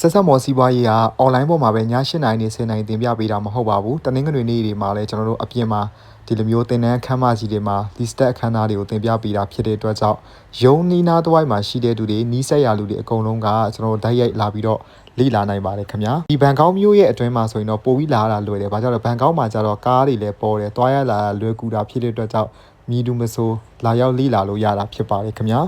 ဆက်ဆက်မော်စီးပွားရေးကအွန်လိုင်းပေါ်မှာပဲည8နာရီနေ10နာရီတင်ပြပေးတာမဟုတ်ပါဘူးတနင်္ဂနွေနေ့တွေမှာလည်းကျွန်တော်တို့အပြင်မှာဒီလိုမျိုးတင်နန်းခမ်းမကြီးတွေမှာဒီစတက်အခမ်းအနားတွေကိုတင်ပြပေးတာဖြစ်တဲ့အတွက်ကြောင့်ရုံနီးနားတစ်ဝိုက်မှာရှိတဲ့သူတွေနီးစက်ရလူတွေအကုန်လုံးကကျွန်တော်တို့ဓာတ်ရိုက်လာပြီးတော့လေ့လာနိုင်ပါတယ်ခင်ဗျာဒီဘန်ကောက်မြို့ရဲ့အတွင်းမှာဆိုရင်တော့ပိုပြီးလာရတာလွယ်တယ်ဘာကြောင့်လဲဘန်ကောက်မှာကျတော့ကားတွေလည်းပေါ်တယ်တွားရလာတာလွယ်ကူတာဖြစ်တဲ့အတွက်ကြောင့်မြည်သူမဆိုလာရောက်လေ့လာလို့ရတာဖြစ်ပါတယ်ခင်ဗျာ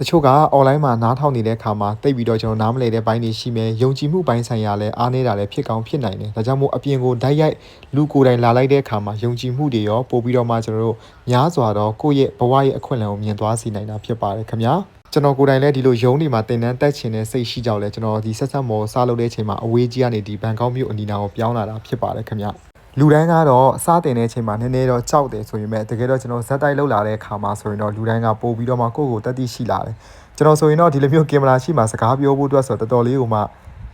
တချို့က online မှာနားထောင်နေတဲ့အခါမှာတိတ်ပြီးတော့ကျွန်တော်နားမလည်တဲ့ဘိုင်းတွေရှိမယ်ယုံကြည်မှုဘိုင်းဆိုင်ရာလည်းအားနေတာလည်းဖြစ်ကောင်းဖြစ်နိုင်တယ်ဒါကြောင့်မို့အပြင်ကိုဓာတ်ရိုက်လူကိုယ်တိုင်လာလိုက်တဲ့အခါမှာယုံကြည်မှုတွေရောပို့ပြီးတော့မှကျွန်တော်တို့များစွာတော့ကိုယ့်ရဲ့ဘဝရဲ့အခွင့်အလမ်းကိုမြင်သွားစေနိုင်တာဖြစ်ပါတယ်ခင်ဗျာကျွန်တော်ကိုယ်တိုင်လည်းဒီလိုယုံနေမှာတင်တန်းတက်ချင်တဲ့စိတ်ရှိကြောက်လဲကျွန်တော်ဒီဆက်ဆက်မော်စားလုပ်တဲ့အချိန်မှာအဝေးကြီးကနေဒီဘန်ကောက်မြို့အနီးနားကိုပြောင်းလာတာဖြစ်ပါတယ်ခင်ဗျာ လူတိုင်းကတော့အစားတင်တဲ့အချိန်မှာနည်းနည်းတော့ကြောက်တယ်ဆိုရင်ပဲတကယ်တော့ကျွန်တော်ဇက်တိုက်လောက်လာတဲ့အခါမှာဆိုရင်တော့လူတိုင်းကပို့ပြီးတော့မှကိုယ့်ကိုယ်တက်တိရှိလာတယ်ကျွန်တော်ဆိုရင်တော့ဒီလိုမျိုးကင်မရာရှိမှစကားပြောဖို့အတွက်ဆိုတော့တော်တော်လေးကိုမှ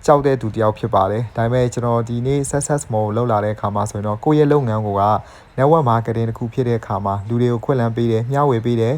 ကြောက်တဲ့သူတစ်ယောက်ဖြစ်ပါတယ်ဒါပေမဲ့ကျွန်တော်ဒီနေ့ success mode လောက်လာတဲ့အခါမှာဆိုရင်တော့ကိုယ့်ရဲ့လုပ်ငန်းကိုက network marketing တစ်ခုဖြစ်တဲ့အခါမှာလူတွေကိုခွင့်လန်းပေးတယ်မျှဝေပေးတယ်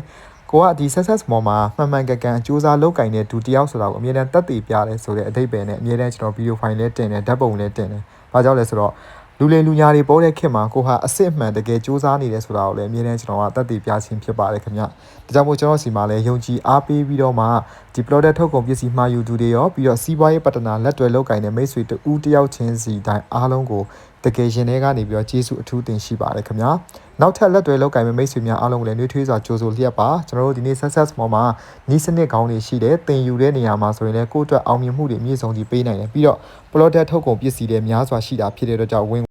ကိုကဒီ success mode မှာမှန်မှန်ကန်ကန်စူးစမ်းလုပ်ကင်တဲ့သူတစ်ယောက်ဆိုတာကိုအမြဲတမ်းတက်တည်ပြတယ်ဆိုတဲ့အဓိပ္ပာယ်နဲ့အမြဲတမ်းကျွန်တော် video file လေးတင်တယ်ဓာတ်ပုံလေးတင်တယ်။ဘာကြောင့်လဲဆိုတော့ လူလေလူညာတွေပေါ်တဲ့ခေတ်မှာကိုဟာအစ်စ်အမှန်တကယ်စူးစမ်းနေတယ်ဆိုတာကိုလည်းအမြဲတမ်းကျွန်တော်ကတတ်သိပြခြင်းဖြစ်ပါတယ်ခင်ဗျ။ဒါကြောင့်မို့ကျွန်တော်စီမှာလည်းယုံကြည်အားပေးပြီးတော့မှဒီ product ထုတ်ကုန်ပစ္စည်းမှာယူသူတွေရောပြီးတော့စီးပွားရေးပတ်တနာလက်တွဲလုပ်ကင်တဲ့မိတ်ဆွေတူဦးတယောက်ချင်းစီတိုင်းအားလုံးကိုတကယ်ရင်ထဲကနေပြီးတော့ကျေးဇူးအထူးတင်ရှိပါတယ်ခင်ဗျာ။နောက်ထပ်လက်တွဲလုပ်ကင်မဲ့မိတ်ဆွေများအားလုံးကိုလည်းနှွေးထွေးစွာကြိုဆိုလျက်ပါကျွန်တော်တို့ဒီနေ့ success ပေါ်မှာနီးစနစ်ကောင်းတွေရှိတယ်တင်ယူတဲ့နေရာမှာဆိုရင်လည်းကိုယ့်အတွက်အောင်မြင်မှုတွေအမြင့်ဆုံးကြီးပေးနိုင်တယ်ပြီးတော့ product ထုတ်ကုန်ပစ္စည်းတွေများစွာရှိတာဖြစ်တဲ့အတွက်ကြောင့်ဝင်